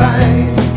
ไป